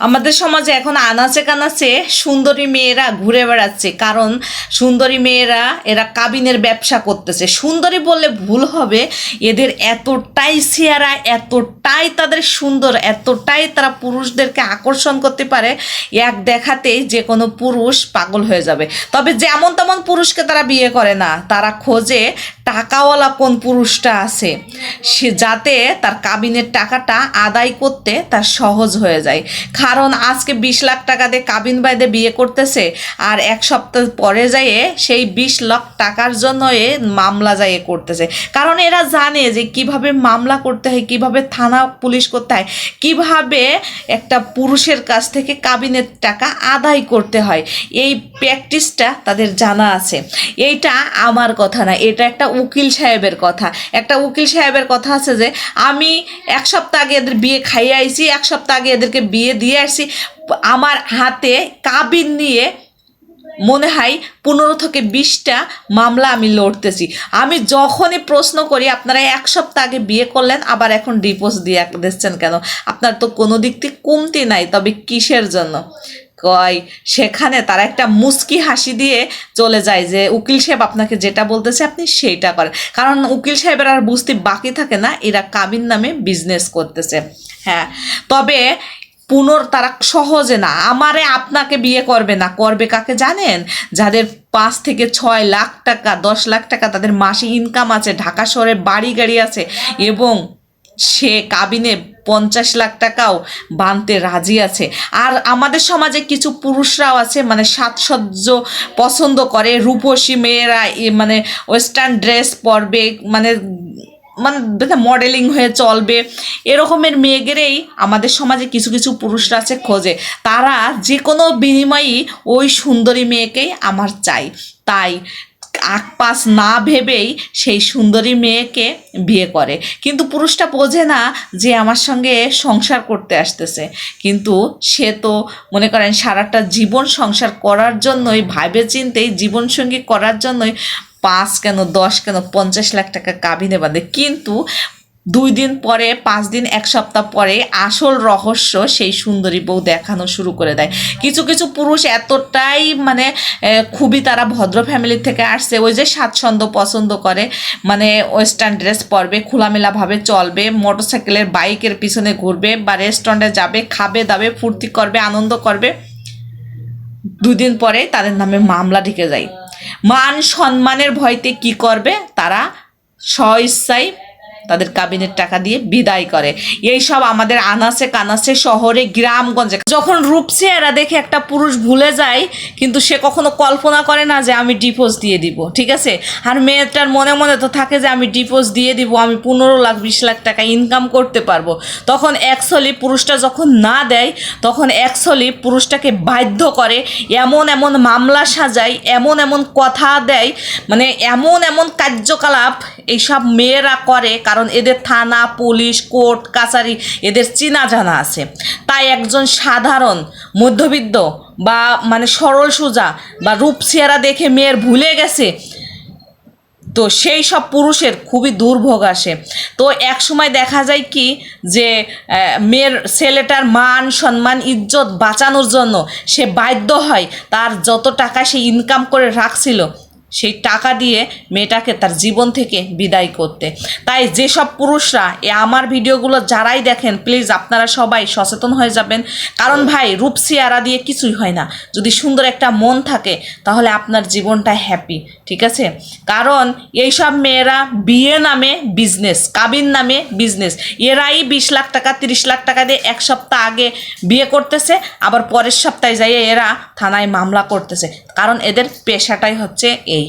আমাদের সমাজে এখন আনাচে কানাচে সুন্দরী মেয়েরা ঘুরে বেড়াচ্ছে, কারণ সুন্দরী মেয়েরা, এরা কাবিনের ব্যবসা করতেছে। সুন্দরী বললে ভুল হবে, এদের এতটাই চেহারা, এতটাই তাদের সুন্দর, এতটাই তারা পুরুষদেরকে আকর্ষণ করতে পারে, এক দেখাতেই যে কোনো পুরুষ পাগল হয়ে যাবে। তবে যেমন তেমন পুরুষকে তারা বিয়ে করে না, তারা খোঁজে টাকাওয়ালা কোন পুরুষটা আছে, সে যাতে তার কাবিনের টাকাটা আদায় করতে তার সহজ হয়ে যায়। কারণ আজকে বিশ লাখ টাকা দিয়ে কাবিন বাইদে বিয়ে করতেছে আর এক সপ্তাহ পরে যাইয়ে সেই বিশ লাখ টাকার জন্য এ মামলা যাইয়ে করতেছে। কারণ এরা জানে যে কীভাবে মামলা করতে হয়, কীভাবে থানা পুলিশ করতে হয়, কীভাবে একটা পুরুষের কাছ থেকে কাবিনের টাকা আদায় করতে হয়। এই প্র্যাকটিসটা তাদের জানা আছে। এইটা আমার কথা না, এটা একটা উকিল সাহেবের কথা। একটা উকিল সাহেবের কথা আছে যে, আমি এক সপ্তাহ আগে এদের বিয়ে খাইয়ে আইছি, এক সপ্তাহ আগে এদেরকে বিয়ে দিয়ে আসছি। আমার হাতে কাবিন নিয়ে মনে হয় পনেরো থেকে বিশটা মামলা আমি লড়তেছি। আমি যখনই প্রশ্ন করি, আপনারা এক সপ্তাহ আগে বিয়ে করলেন, আবার এখন ডিভোর্স দিয়ে দিচ্ছেন কেন? আপনার তো কোনো দিক থেকে কমতি নাই, তবে কিসের জন্য? কয়, সেখানে তারা একটা মুস্কি হাসি দিয়ে চলে যায় যে, উকিল সাহেব আপনাকে যেটা বলতেছে আপনি সেইটা করেন। কারণ উকিল সাহেবের আর বুঝতে বাকি থাকে না, এরা কাবিন নামে বিজনেস করতেছে। হ্যাঁ তবে পুনর তারা সহজে না, আমারে আপনাকে বিয়ে করবে না। করবে কাকে জানেন? যাদের পাঁচ থেকে ছয় লাখ টাকা, দশ লাখ টাকা তাদের মাসে ইনকাম আছে, ঢাকা শহরে বাড়ি গাড়ি আছে এবং সে কাবিনে পঞ্চাশ লাখ টাকাও বানতে রাজি আছে। আর আমাদের সমাজে কিছু পুরুষরাও আছে মানে সাজসজ্জ পছন্দ করে, রূপসী মেয়েরা মানে ওয়েস্টার্ন ড্রেস পরবে মানে মানে দেখে মডেলিং হয়ে চলবে। এরকমের মেয়েদেরই আমাদের সমাজে কিছু কিছু পুরুষরা আছে খোঁজে। তারা যে কোনো বিনিময়েই ওই সুন্দরী মেয়েকেই আমার চাই। তাই আকপাস না ভেবেই সেই সুন্দরী মেয়েকে বিয়ে করে। কিন্তু পুরুষটা বোঝে না যে আমার সঙ্গে সংসার করতে আসতেছে। কিন্তু সে তো মনে করেন সারাটা জীবন সংসার করার জন্যই ভাবে চিন্তেই জীবনসঙ্গী করার জন্যই পাঁচ কেন, দশ কেন, পঞ্চাশ লাখ টাকা কাবিনে বাঁধে। কিন্তু দুই দিন পরে, পাঁচ দিন, এক সপ্তাহ পরে আসল রহস্য সেই সুন্দরী বউ দেখানো শুরু করে দেয়। কিছু কিছু পুরুষ এতটাই মানে খুবই তারা ভদ্র ফ্যামিলি থেকে আসছে। ওই যে স্বাচ্ছন্দ্য পছন্দ করে মানে ওয়েস্টার্ন ড্রেস পরবে, খোলামেলাভাবে চলবে মোটরসাইকেলের বাইকের পিছনে ঘুরবে, বা রেস্টুরেন্টে যাবে, খাবে, দাবে, ফুর্তি করবে, আনন্দ করবে। দুদিন পরে তাদের নামে মামলা ঢেকে যায়। মান সম্মানের ভয়তে কি করবে? তারা স্বইচ্ছায় তাদের কাবিনের টাকা দিয়ে বিদায় করে। এই সব আমাদের আনাসে কানাসে শহরে, গ্রামগঞ্জে। যখন রূপসে এরা দেখে একটা পুরুষ ভুলে যায়, কিন্তু সে কখনো কল্পনা করে না যে আমি ডিভোর্স দিয়ে দিব, ঠিক আছে? আর মেয়েটার মনে মনে তো থাকে যে আমি ডিভোর্স দিয়ে দিব, আমি পনেরো লাখ, বিশ লাখ টাকা ইনকাম করতে পারব। তখন অ্যাকচুয়ালি পুরুষটা যখন না দেয়, তখন অ্যাকচুয়ালি পুরুষটাকে বাধ্য করে, এমন এমন মামলা সাজায়, এমন এমন কথা দেয় মানে এমন এমন কার্যকলাপ এইসব মেয়েরা করে কারণ এদের থানা, পুলিশ, কোর্ট, কাছারি এদের চেনা জানা আছে। তাই একজন সাধারণ, মধ্যবিত্ত বা মানে সরল সোজা বা রূপসিয়ারা দেখে মেয়ের ভুলে গেছে, তো সেই সব পুরুষের খুবই দুর্ভোগ আসে। তো এক সময় দেখা যায় কি যে মেয়ের ছেলেটার মান, সম্মান, ইজ্জত বাঁচানোর জন্য সে বাধ্য হয়, তার যত টাকা সে ইনকাম করে রাখছিল সেই টাকা দিয়ে মেয়েটাকে তার জীবন থেকে বিদায় করতে। তাই যেসব পুরুষরা এ আমার ভিডিওগুলো যারাই দেখেন প্লিজ আপনারা সবাই সচেতন হয়ে যাবেন। কারণ ভাই রূপসিয়ারা দিয়ে কিছুই হয় না। যদি সুন্দর একটা মন থাকে, তাহলে আপনার জীবনটা হ্যাপি ঠিক আছে? কারণ এইসব মেয়েরা বিয়ে নামে বিজনেস কাবিন নামে বিজনেস এরাই বিশ লাখ টাকা, তিরিশ লাখ টাকা দিয়ে এক সপ্তাহ আগে বিয়ে করতেছে, আবার পরের সপ্তাহে যাইয়ে এরা থানায় মামলা করতেছে। কারণ এদের পেশাটাই হচ্ছে এই।